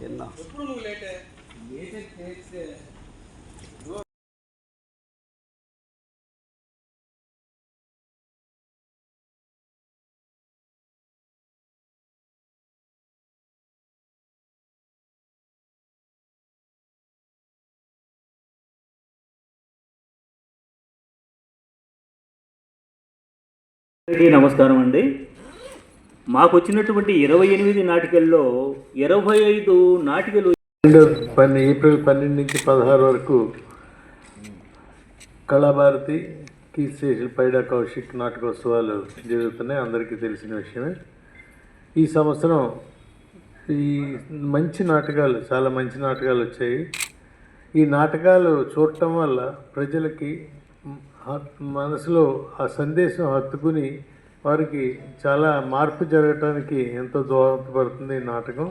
ఎన్నో ఎప్పుడు నువ్వు లేటే లేటే. అందరికీ నమస్కారం అండి. మాకు వచ్చినటువంటి ఇరవై ఎనిమిది నాటికల్లో ఇరవై ఐదు నాటికలు పన్నె ఏప్రిల్ పన్నెండు నుంచి పదహారు వరకు కళాభారతి కీర్తిశేషులు పైడా కౌశిక్ నాటకోత్సవాలు జరుగుతున్నాయి. అందరికీ తెలిసిన విషయమే. ఈ సంవత్సరం ఈ మంచి నాటకాలు చాలా మంచి నాటకాలు వచ్చాయి. ఈ నాటకాలు చూడటం వల్ల ప్రజలకి మనసులో ఆ సందేశం హత్తుకుని వారికి చాలా మార్పు జరగటానికి ఎంతో దోహదపడుతుంది ఈ నాటకం.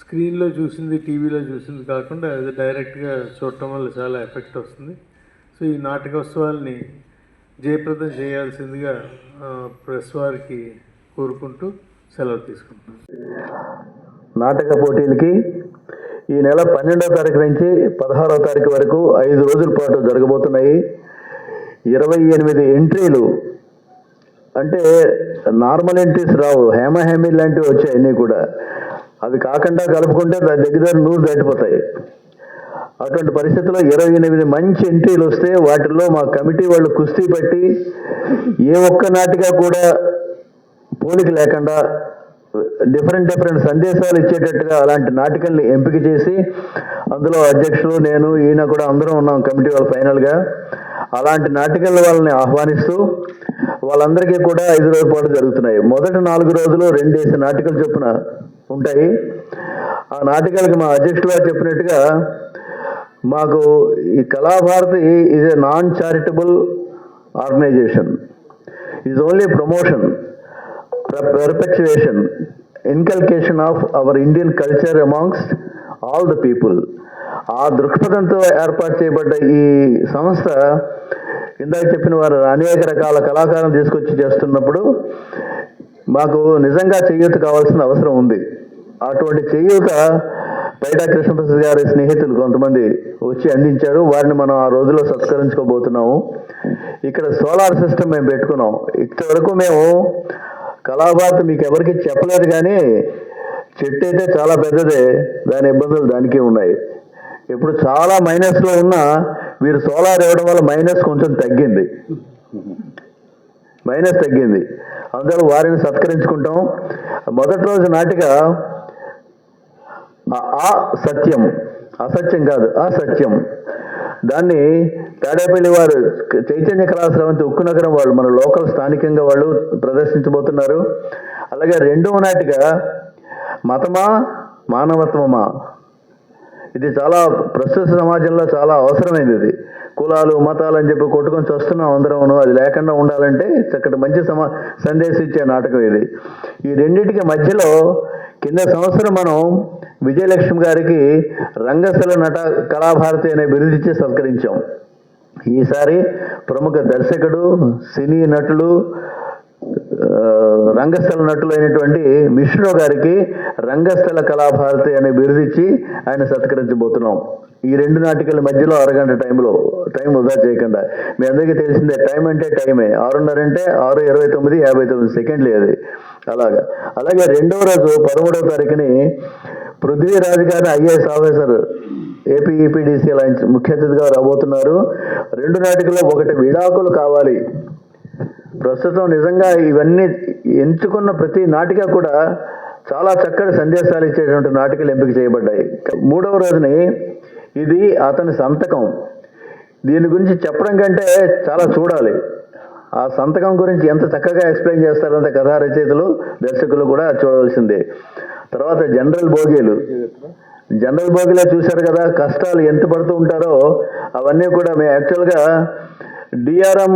స్క్రీన్లో చూసింది టీవీలో చూసింది కాకుండా అది డైరెక్ట్గా చూడటం వల్ల చాలా ఎఫెక్ట్ వస్తుంది. సో ఈ నాటకోత్సవాల్ని జయప్రదం చేయాల్సిందిగా ప్రెస్ వారికి కోరుకుంటూ సెలవు తీసుకుంటున్నాను. నాటక పోటీలకి ఈ నెల పన్నెండో తారీఖు నుంచి పదహారో తారీఖు వరకు ఐదు రోజుల పాటు జరగబోతున్నాయి. ఇరవై ఎనిమిది ఎంట్రీలు. అంటే నార్మల్ ఎంట్రీస్ రావు. హేమ హేమి లాంటివి వచ్చాయి అన్నీ కూడా. అవి కాకుండా కలుపుకుంటే దాని దగ్గర నూరు దాటిపోతాయి. అటువంటి పరిస్థితుల్లో ఇరవై ఎనిమిది మంచి ఎంట్రీలు వస్తే వాటిల్లో మా కమిటీ వాళ్ళు కుస్తీ పట్టి ఏ ఒక్క నాటిగా కూడా పోలిక లేకుండా డిఫరెంట్ డిఫరెంట్ సందేశాలు ఇచ్చేటట్టుగా అలాంటి నాటికల్ని ఎంపిక చేసి అందులో అధ్యక్షులు నేను ఈయన కూడా అందరం ఉన్నాం కమిటీ వాళ్ళు ఫైనల్గా. అలాంటి నాటికల వాళ్ళని ఆహ్వానిస్తూ వాళ్ళందరికీ కూడా ఐదు రోజుల పాటు జరుగుతున్నాయి. మొదటి నాలుగు రోజులు రెండేసి నాటికలు చొప్పున ఉంటాయి. ఆ నాటికలకి మా అధ్యక్షుడు గారు చెప్పినట్టుగా మాకు ఈ Kalabharati is a non charitable organization is only promotion perpetuation, inculcation of our Indian culture amongst old people ఆ దృక్పథంతో ఏర్పాటు చేయబడ్డ ఈ సంస్థ ఇందాక చెప్పిన వారు అనేక రకాల కళాకారం తీసుకొచ్చి చేస్తున్నప్పుడు మాకు నిజంగా చేయూత కావాల్సిన అవసరం ఉంది. అటువంటి చేయూత పైడా కృష్ణప్రసాద్ గారి స్నేహితులు కొంతమంది వచ్చి అందించారు. వారిని మనం ఆ రోజులో సత్కరించుకోబోతున్నాము. ఇక్కడ సోలార్ సిస్టమ్ మేము పెట్టుకున్నాం. ఇంతవరకు మేము కళాబాత్ మీకు ఎవరికి చెప్పలేదు కానీ చెట్టు అయితే చాలా పెద్దదే దాని ఇబ్బందులు దానికే ఉన్నాయి. ఇప్పుడు చాలా మైనస్లో ఉన్న వీరు సోలార్ ఇవ్వడం వల్ల మైనస్ కొంచెం తగ్గింది. మైనస్ తగ్గింది. అందువల్ల వారిని సత్కరించుకుంటాం. మొదటి రోజు నాటిక ఆ- సత్యం అసత్యం కాదు ఆ సత్యం దాన్ని తాడేపల్లి వారు చైతన్య కళాశ్రవంతి ఉక్కు నగరం వాళ్ళు మన లోకల్ స్థానికంగా వాళ్ళు ప్రదర్శించబోతున్నారు. అలాగే రెండవ నాటిక మతమా? మానవత్వమా? ఇది చాలా ప్రస్తుత సమాజంలో చాలా అవసరమైనది ఇది. కులాలు మతాలు అని చెప్పి కొట్టుకొని వస్తున్నాం అందరం అది లేకుండా ఉండాలంటే చక్కటి మంచి సమా సందేశం ఇచ్చే నాటకం ఇది. ఈ రెండింటికి మధ్యలో కింద సంవత్సరం మనం విజయలక్ష్మి గారికి రంగస్థల నట కళాభారతి అనే బిరుదు ఇచ్చి సత్కరించాం. ఈసారి ప్రముఖ దర్శకుడు సినీ నటులు రంగస్థల నటులైనటువంటి మిశ్రో గారికి రంగస్థల కళాభారతి అనే బిరుదిచ్చి ఆయన సత్కరించబోతున్నాం. ఈ రెండు నాటికల మధ్యలో అరగంట టైంలో టైం వృధా చేయకుండా. మీ అందరికీ తెలిసిందే టైం అంటే టైమే. ఆరున్నర అంటే ఆరు ఇరవై తొమ్మిది యాభై తొమ్మిది సెకండ్లే అది. అలాగా. అలాగే రెండవ రోజు పదమూడవ తారీఖుని పృథ్వీరాజు గారి ఐఏఎస్ ఆఫీసర్ ఏపీ ఈపీడీసీ ముఖ్య అతిథిగా రాబోతున్నారు. రెండు నాటికల్లో ఒకటి విడాకులు కావాలి. ప్రస్తుతం నిజంగా ఇవన్నీ ఎంచుకున్న ప్రతి నాటిక కూడా చాలా చక్కటి సందేశాలు ఇచ్చేటువంటి నాటికలు ఎంపిక చేయబడ్డాయి. మూడవ రోజుని ఇది అతని సంతకం. దీని గురించి చెప్పడం కంటే చాలా చూడాలి. ఆ సంతకం గురించి ఎంత చక్కగా ఎక్స్ప్లెయిన్ చేస్తారంత కథా రచయితలు దర్శకులు కూడా చూడవలసిందే. తర్వాత జనరల్ భోగీలు జనరల్ భోగిలో చూశారు కదా కష్టాలు ఎంత పడుతూ ఉంటారో అవన్నీ కూడా మేము యాక్చువల్గా డిఆర్ఎం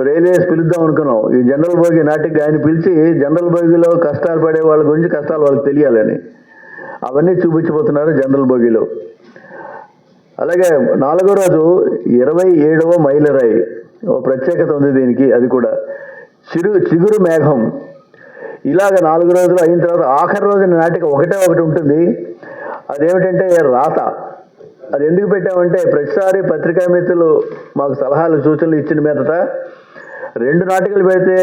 రైల్వేస్ పిలుద్దాం అనుకున్నాం. ఈ జనరల్ భోగి నాటికి ఆయన పిలిచి జనరల్ భోగిలో కష్టాలు పడే వాళ్ళ గురించి కష్టాలు వాళ్ళకి తెలియాలని. అవన్నీ చూపించిపోతున్నారు జనరల్ భోగిలో అలాగే నాలుగో రోజు ఇరవై ఏడవ మైలరాయి. ఓ ప్రత్యేకత ఉంది దీనికి అది కూడా. చిరు చిగురు మేఘం. ఇలాగ నాలుగు రోజులు అయిన తర్వాత ఆఖరి రోజున నాటిక ఒకటే ఒకటి ఉంటుంది. అదేమిటంటే రాత. అది ఎందుకు పెట్టామంటే ప్రతిసారి పత్రికా మిత్రులు మాకు సలహాలు సూచనలు ఇచ్చిన మీదట రెండు నాటికలు పెడితే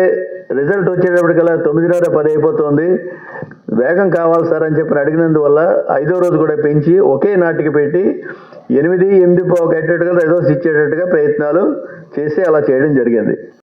రిజల్ట్ వచ్చేటప్పటికల్లా తొమ్మిదిన్నర పది అయిపోతుంది. వేగం కావాలి సార్ అని చెప్పి అడిగినందువల్ల ఐదో రోజు కూడా పెంచి ఒకే నాటిక పెట్టి ఎనిమిది ఎనిమిది పావు కట్టేట్టుగా రిజల్ట్స్ ఇచ్చేటట్టుగా ప్రయత్నాలు చేసి అలా చేయడం జరిగింది.